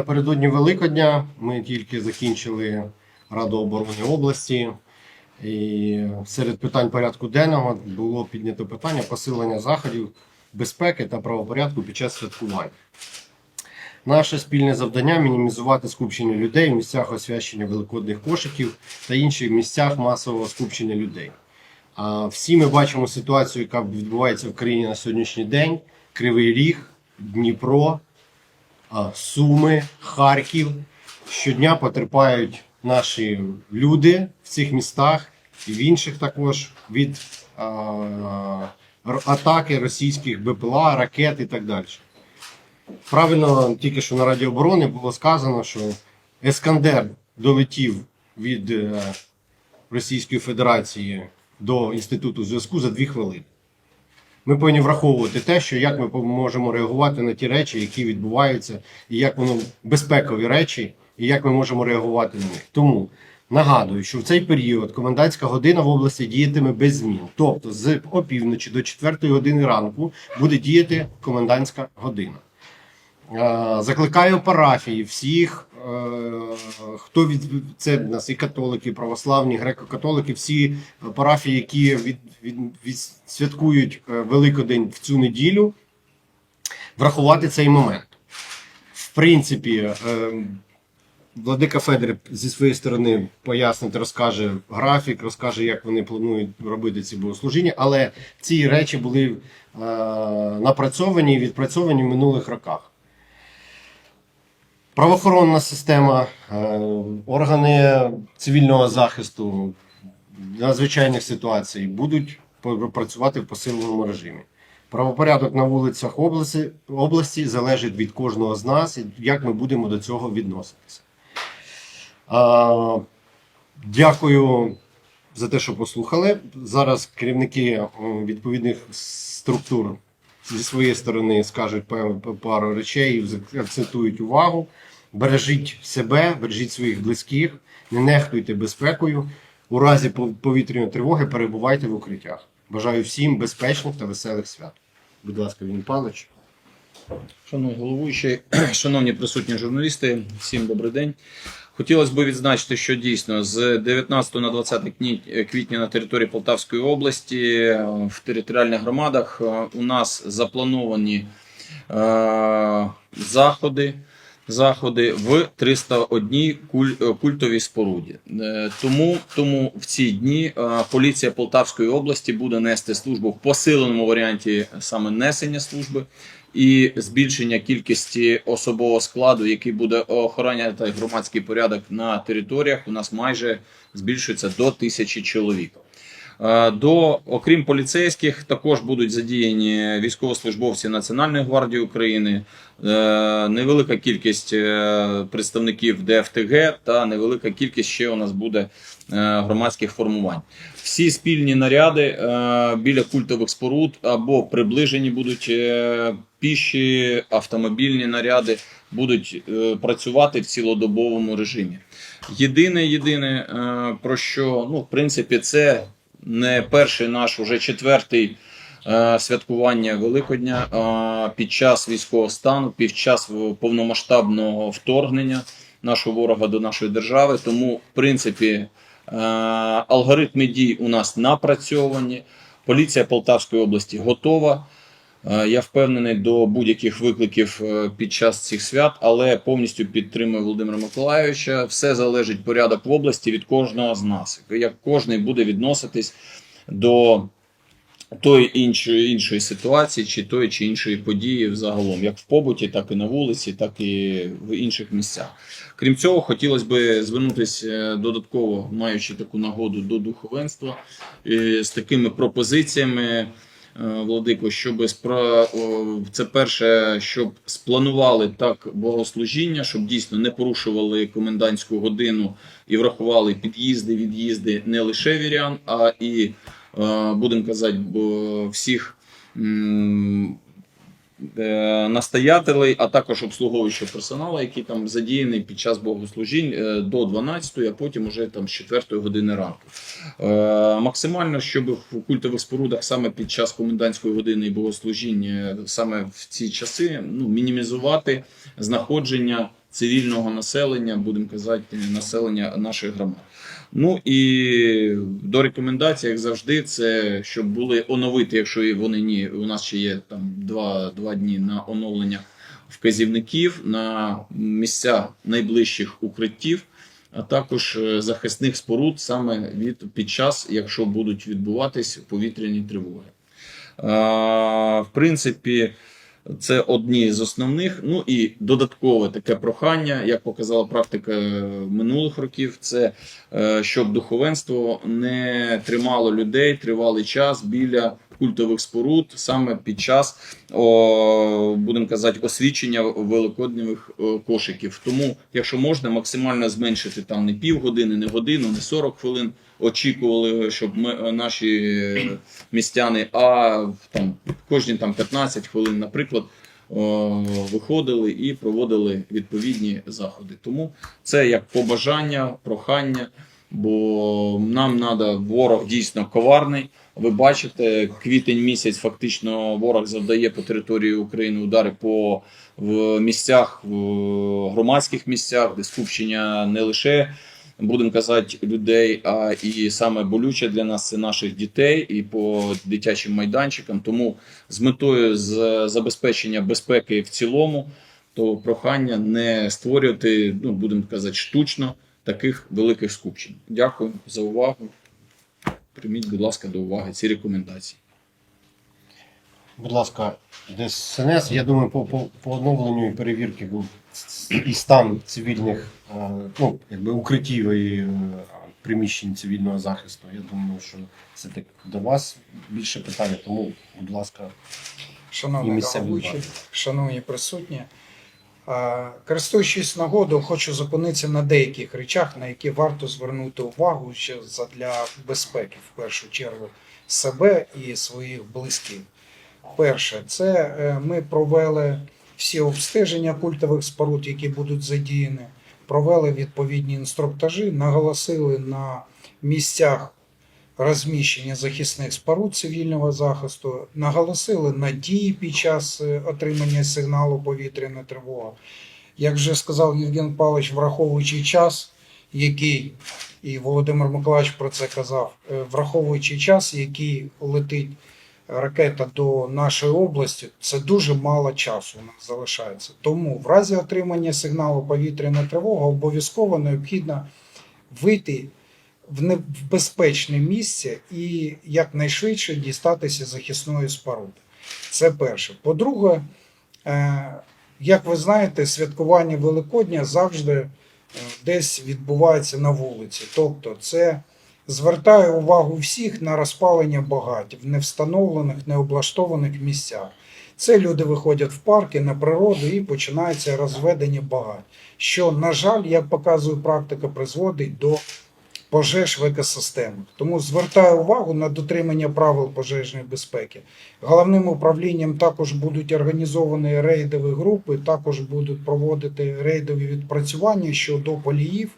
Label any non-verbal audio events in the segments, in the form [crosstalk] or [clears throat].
напередодні Великодня ми тільки закінчили Раду оборони області. І серед питань порядку денного було піднято питання посилення заходів безпеки та правопорядку під час святкувань. Наше спільне завдання мінімізувати скупчення людей в місцях освячення великодних кошиків та інших місцях масового скупчення людей. А всі ми бачимо ситуацію, яка відбувається в країні на сьогоднішній день: Кривий Ріг, Дніпро, Суми, Харків. Щодня потерпають наші люди в цих містах і в інших також від атаки російських БПЛА, ракет і так далі. Правильно, тільки що на Раді оборони було сказано, що Ескандер долетів від е, Російської Федерації до Інституту зв'язку за дві хвилини. Ми повинні враховувати те, що як ми можемо реагувати на ті речі, які відбуваються, і як воно безпекові речі, і як ми можемо реагувати на них. Тому нагадую, що в цей період комендантська година в області діятиме без змін. Тобто з опівночі до 4 години ранку буде діяти комендантська година. Е, Закликаю парафії всіх, е, хто від це в нас і католики, і православні, греко-католики, всі парафії, які від, від, від, святкують е, Великодень в цю неділю, врахувати цей момент. В принципі, Владика Федір зі своєї сторони пояснить, розкаже графік, розкаже, як вони планують робити ці богослужіння, але ці речі були напрацьовані і відпрацьовані в минулих роках. Правоохоронна система, е, органи цивільного захисту надзвичайних ситуацій будуть працювати в посиленому режимі. Правопорядок на вулицях області, області залежить від кожного з нас, і як ми будемо до цього відноситися. А, дякую за те, що послухали. Зараз керівники відповідних структур зі своєї сторони скажуть пару речей, і акцентують увагу. Бережіть себе, бережіть своїх близьких, не нехтуйте безпекою. У разі повітряної тривоги перебувайте в укриттях. Бажаю всім безпечних та веселих свят. Будь ласка, він Павлович. Шановний головуючий, [clears throat] шановні присутні журналісти, всім добрий день. Хотілося б відзначити, що дійсно з 19 на 20 квітня на території Полтавської області в територіальних громадах е, у нас заплановані е, заходи. Заходи в 301 куль, е, культовій споруді. Тому, тому в ці дні поліція Полтавської області буде нести службу в посиленому варіанті саме несення служби і збільшення кількості особового складу, який буде охороняти громадський порядок на територіях, у нас майже збільшується до тисячі чоловік. Е, До окрім поліцейських, також будуть задіяні військовослужбовці Національної гвардії України, е, невелика кількість е, представників ДФТГ та невелика кількість ще у нас буде громадських формувань. Всі спільні наряди біля культових споруд або приближені будуть піші автомобільні наряди будуть працювати в цілодобовому режимі. Єдине, єдине, про що ну, в принципі, це не перший наш, уже четвертий е, святкування Великодня під час військового стану, під час повномасштабного вторгнення нашого ворога до нашої держави. Тому, в принципі, е, алгоритми дій у нас напрацьовані. Поліція Полтавської області готова. Е, Я впевнений до будь-яких викликів е, під час цих свят, але повністю підтримую Володимира Миколайовича. Все залежить порядок в області від кожного з нас. Як кожен буде відноситись до тої іншої іншої ситуації, чи тої чи іншої події взагалом, як в побуті, так і на вулиці, так і в інших місцях. Крім цього, хотілося б звернутися додатково, маючи таку нагоду до духовенства е, з такими пропозиціями. Е, Владико, щоб спра... це перше, щоб спланували так богослужіння, щоб дійсно не порушували комендантську годину і врахували під'їзди, від'їзди не лише вірян, а і е, будемо казати, всіх настоятелей, а також обслуговуючого персоналу, який там задіяний під час богослужінь е, до 12, а потім уже там з 4 години ранку. Е, Максимально, щоб в культових спорудах саме під час комендантської години і богослужіння, саме в ці часи, ну, мінімізувати знаходження цивільного населення, будемо казати, населення наших громад. Ну і до рекомендацій, як завжди, це щоб були оновити, якщо вони ні, у нас ще є там два, два дні на оновлення вказівників на місця найближчих укриттів, а також е, захисних споруд саме від під час, якщо будуть відбуватись повітряні тривоги. В принципі, це одні з основних. Ну і додаткове таке прохання, як показала практика е, минулих років, це е, щоб духовенство не тримало людей тривалий час біля культових споруд саме під час, о, будемо казати, освічення великодніх е, кошиків. Тому, якщо можна, максимально зменшити там не півгодини, не годину, не 40 хвилин. Очікували, щоб ми е, наші е, містяни, а там кожні там 15 хвилин, наприклад, виходили і проводили відповідні заходи. Тому це як побажання, прохання, бо нам треба ворог дійсно коварний. Ви бачите, квітень місяць фактично ворог завдає по території України удари по в місцях, в громадських місцях, де скупчення не лише будемо казати, людей, а і саме болюче для нас це наших дітей і по дитячим майданчикам. Тому з метою з забезпечення безпеки в цілому, то прохання не створювати, ну будемо казати, штучно таких великих скупчень. Дякую за увагу. Прийміть, будь ласка, до уваги ці рекомендації. Будь ласка, ДСНС, я думаю, по, по, по оновленню і перевірки і стан цивільних е, ну, якби укриттів і е, приміщень цивільного захисту. Я думаю, що це так до вас більше питання, тому, будь ласка, І Шановний головуючий, шановні присутні, користуючись нагодою, хочу зупинитися на деяких речах, на які варто звернути увагу ще для безпеки, в першу чергу, себе і своїх близьких. Перше, це е, ми провели всі обстеження культових споруд, які будуть задіяні, провели відповідні інструктажі, наголосили на місцях розміщення захисних споруд цивільного захисту, наголосили на дії під час е, отримання сигналу повітряна тривога. Як вже сказав Євген Павлович, враховуючи час, який і Володимир Миколаївич про це казав, е, враховуючи час, який летить ракета до нашої області, це дуже мало часу у нас залишається. Тому в разі отримання сигналу повітряна тривога обов'язково необхідно вийти в не- в безпечне місце і якнайшвидше дістатися захисної споруди. Це перше. По-друге, е, як ви знаєте, святкування Великодня завжди е, десь відбувається на вулиці. Тобто, це звертає увагу всіх на розпалення багать в невстановлених, необлаштованих місцях. Це люди виходять в парки на природу і починається розведення багать, що, на жаль, як показує практика, призводить до пожеж в екосистемах. Тому звертаю увагу на дотримання правил пожежної безпеки. Головним управлінням також будуть організовані рейдові групи, також будуть проводити рейдові відпрацювання щодо поліїв,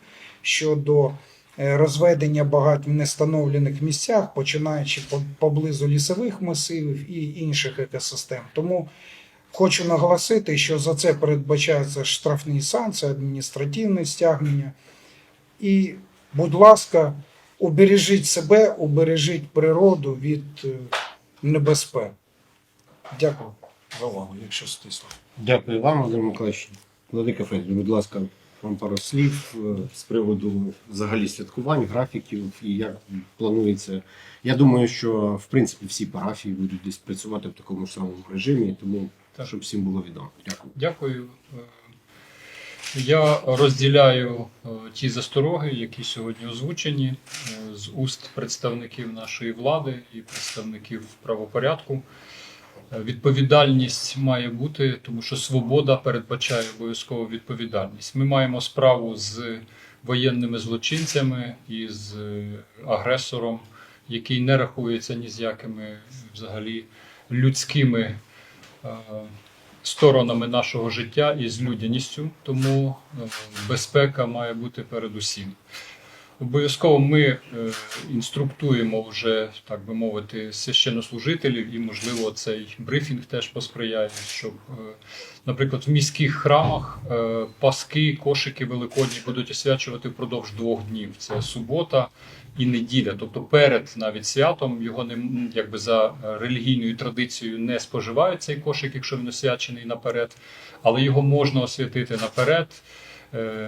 щодо розведення багать в нестановлених місцях, починаючи по- поблизу лісових масивів і інших екосистем. Тому хочу наголосити, що за це передбачаються штрафні санкції, адміністративне стягнення. І, будь ласка, убережіть себе, убережіть природу від е, небезпек. Дякую за увагу, якщо стисло. дякую вам, Володимир Миколаївич. Владика Федір, будь ласка, вам пару слів е, з приводу взагалі святкувань, графіків і як планується. Я думаю, що в принципі всі парафії будуть десь працювати в такому ж самому режимі, тому Так. щоб всім було відомо. Дякую. Дякую. Е, Я розділяю е, ті застороги, які сьогодні озвучені з уст представників нашої влади і представників правопорядку. Відповідальність має бути, тому що свобода передбачає обов'язково відповідальність. Ми маємо справу з воєнними злочинцями і з е, агресором, який не рахується ні з якими взагалі людськими е, сторонами нашого життя і з людяністю, тому е, безпека має бути передусім. Обов'язково ми е, інструктуємо вже, так би мовити, священнослужителів, і, можливо, цей брифінг теж посприяє, щоб, е, наприклад, в міських храмах е, паски, кошики великодні будуть освячувати впродовж двох днів. Це субота і неділя. Тобто перед навіть святом його не якби за релігійною традицією не споживають цей кошик, якщо він освячений наперед, але його можна освятити наперед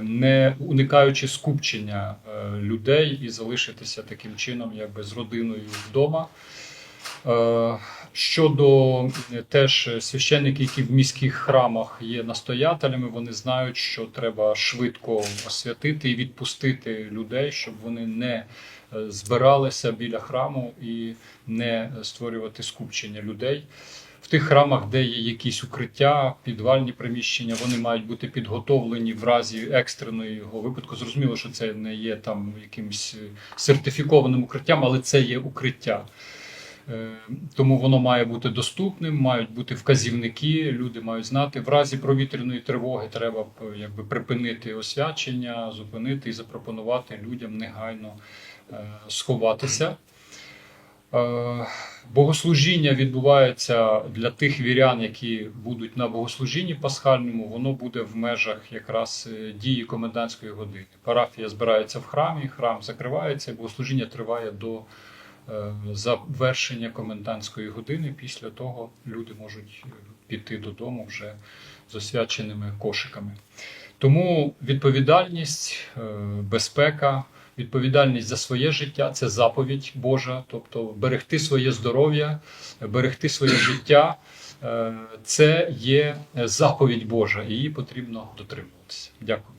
не уникаючи скупчення е, людей і залишитися таким чином, якби з родиною вдома. Е, Щодо е, теж священники, які в міських храмах є настоятелями, вони знають, що треба швидко освятити і відпустити людей, щоб вони не е, збиралися біля храму і не створювати скупчення людей. В тих храмах, де є якісь укриття, підвальні приміщення, вони мають бути підготовлені в разі екстреного випадку. Зрозуміло, що це не є там якимось е, сертифікованим укриттям, але це є укриття. Е, Тому воно має бути доступним, мають бути вказівники, люди мають знати. В разі провітряної тривоги треба якби припинити освячення, зупинити і запропонувати людям негайно е, сховатися. Е, Богослужіння відбувається для тих вірян, які будуть на богослужінні пасхальному, воно буде в межах якраз е, дії комендантської години. Парафія збирається в храмі, храм закривається, богослужіння триває до е, завершення комендантської години. Після того люди можуть піти додому вже з освяченими кошиками. Тому відповідальність, безпека, відповідальність за своє життя це заповідь Божа, тобто берегти своє здоров'я, берегти своє життя. е, Це є заповідь Божа, і її потрібно дотримуватися. Дякую.